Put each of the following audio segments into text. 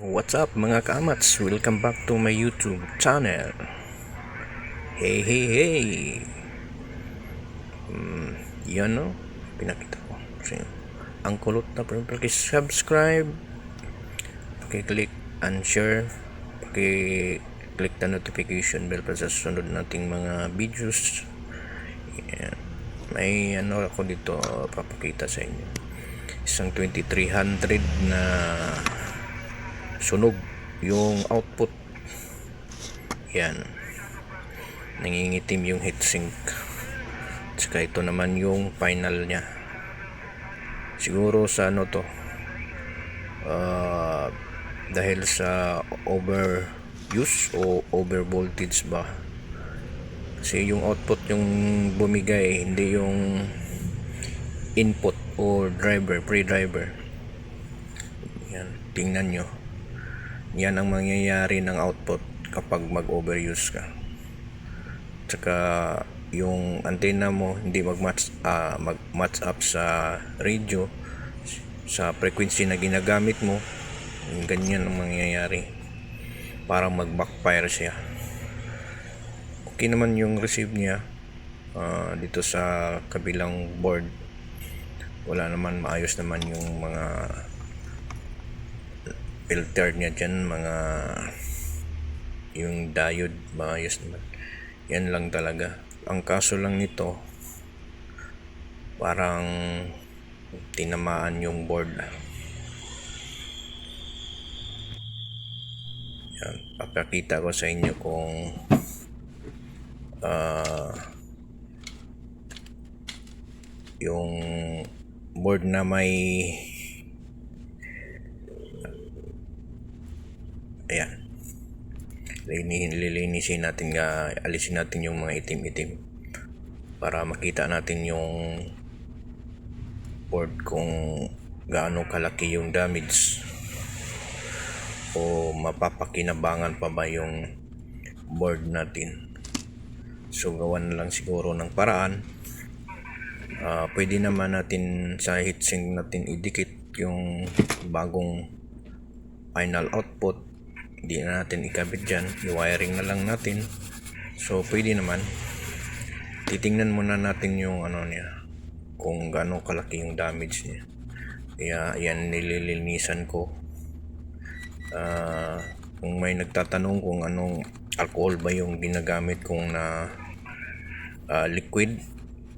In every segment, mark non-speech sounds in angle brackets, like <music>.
What's up mga kamats? Welcome back to my YouTube channel. Hey, hey, hey! Hmm, yan no? Pinakita ko. Kasi, ang kulot na pero subscribe Paki-click and share. Paki-click the notification bell para sa sunod nating mga videos. Yan. May ano ako dito papakita sa inyo. Isang 2300 na sunog yung output. Yan. Nangingitim yung heatsink. Tsaka ito naman yung final nya siguro sa ano to? Ah, dahil sa overuse o over voltage ba? Kasi yung output yung bumigay hindi yung input or driver pre-driver. Yan tingnan nyo yan ang mangyayari ng output kapag mag-overuse ka. Tsaka yung antenna mo hindi mag-match ah, mag-match up sa radio sa frequency na ginagamit mo. Ganyan ang mangyayari para mag-backfire siya. Okay naman yung receive niya ah, dito sa kabilang board. Wala naman maayos naman yung mga filter niya dyan mga yung diode maayos naman. Yan lang talaga. Ang kaso lang nito parang tinamaan yung board. Yan. Papakita ko sa inyo kung ah yung board na may Ayan. Lini- Lilinisin natin nga, alisin natin yung mga itim-itim para makita natin yung board kung gaano kalaki yung damage o mapapakinabangan pa ba yung board natin. So gawan lang siguro ng paraan. Ah, pwede naman natin sa heatsink natin idikit yung bagong final output hindi na natin ikabit dyan. I-wiring na lang natin. So pwede naman. Titingnan muna natin yung ano niya. Kung gaano kalaki yung damage niya. Kaya yan nililinisan ko. Ah, kung may nagtatanong kung anong alcohol ba yung ginagamit kong na ah, liquid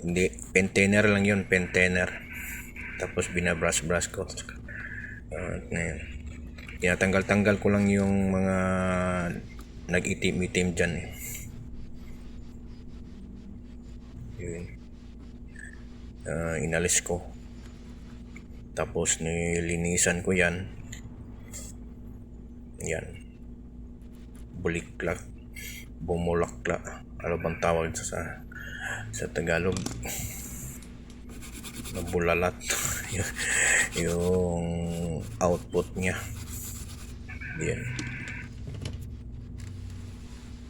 hindi. Pentener lang yun pentener. Tapos binabrush brush ko. Uh, ngayon tinatanggal-tanggal ko lang yung mga nag-itim-itim dyan eh. Yun. Ah, inalis ko. Tapos nilinisan ko yan. Yan. Buliklak. Bumulakla. Ano bang tawag sa, sa, sa Tagalog? Nabulalat. <laughs> yung output niya. Yan.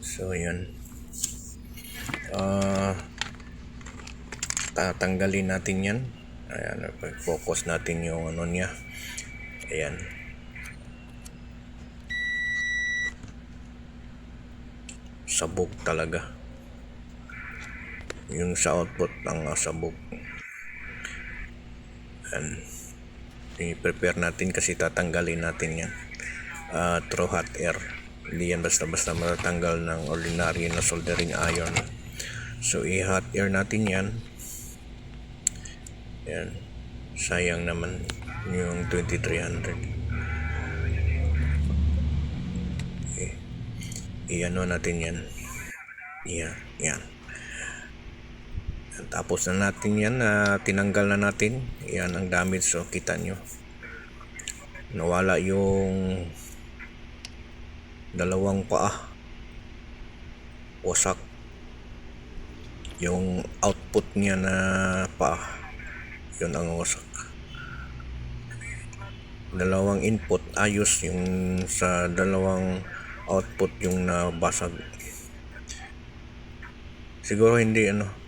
So, yun. Ah, tatanggalin natin yan. Ayan, focus natin yung ano niya. Ayan. Sabog talaga. Yung sa output ng ah, sabog. Ayan. I-prepare natin kasi tatanggalin natin yan uh, through hot air. Hindi yan basta-basta matatanggal ng ordinary na soldering iron. So, i-hot air natin yan. Yan. Sayang naman yung 2300. Okay. I-ano natin yan. Yan. Yan. Tapos na natin yan na tinanggal na natin. Yan ang damage. So, kita nyo. Nawala yung dalawang paa. Wasak. Yung output niya na paa yun ang wasak. Dalawang input ayos yung sa dalawang output yung nabasag. Siguro hindi ano